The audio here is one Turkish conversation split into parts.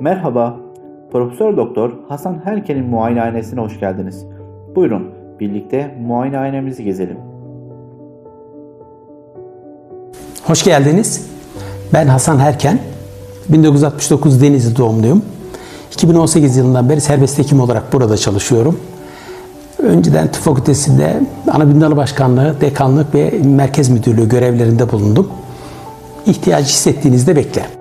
Merhaba, Profesör Doktor Hasan Herkel'in muayenehanesine hoş geldiniz. Buyurun, birlikte muayenehanemizi gezelim. Hoş geldiniz. Ben Hasan Herken. 1969 Denizli doğumluyum. 2018 yılından beri serbest hekim olarak burada çalışıyorum. Önceden tıp fakültesinde ana bilim başkanlığı, dekanlık ve merkez müdürlüğü görevlerinde bulundum. İhtiyacı hissettiğinizde beklerim.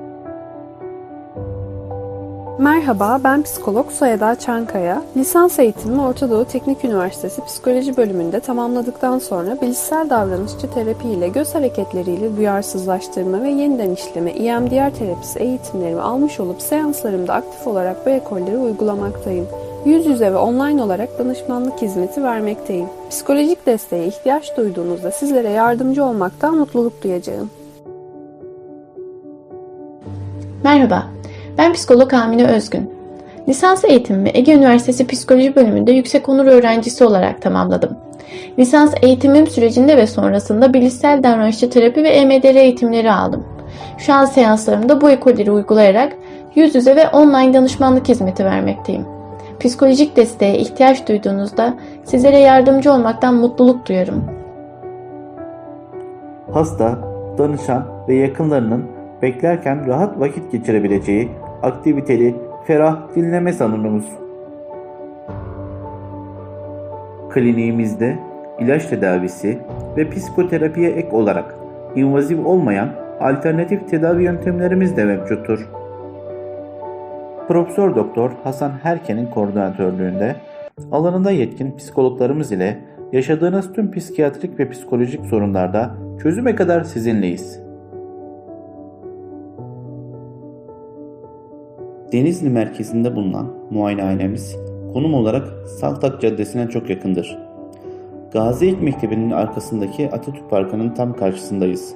Merhaba, ben psikolog Soyeda Çankaya. Lisans eğitimimi Orta Doğu Teknik Üniversitesi Psikoloji bölümünde tamamladıktan sonra bilişsel davranışçı terapi ile göz hareketleriyle duyarsızlaştırma ve yeniden işleme EMDR terapisi eğitimlerimi almış olup seanslarımda aktif olarak bu ekolleri uygulamaktayım. Yüz yüze ve online olarak danışmanlık hizmeti vermekteyim. Psikolojik desteğe ihtiyaç duyduğunuzda sizlere yardımcı olmaktan mutluluk duyacağım. Merhaba, ben psikolog Amine Özgün. Lisans eğitimimi Ege Üniversitesi Psikoloji bölümünde yüksek onur öğrencisi olarak tamamladım. Lisans eğitimim sürecinde ve sonrasında bilişsel davranışçı terapi ve EMDR eğitimleri aldım. Şu an seanslarımda bu ekolleri uygulayarak yüz yüze ve online danışmanlık hizmeti vermekteyim. Psikolojik desteğe ihtiyaç duyduğunuzda sizlere yardımcı olmaktan mutluluk duyarım. Hasta, danışan ve yakınlarının beklerken rahat vakit geçirebileceği aktiviteli, ferah dinleme salonumuz. Kliniğimizde ilaç tedavisi ve psikoterapiye ek olarak invazif olmayan alternatif tedavi yöntemlerimiz de mevcuttur. Profesör Doktor Hasan Herken'in koordinatörlüğünde alanında yetkin psikologlarımız ile yaşadığınız tüm psikiyatrik ve psikolojik sorunlarda çözüme kadar sizinleyiz. Denizli merkezinde bulunan muayenehanemiz konum olarak Saltak Caddesi'ne çok yakındır. Gazi İlk Mektebi'nin arkasındaki Atatürk Parkı'nın tam karşısındayız.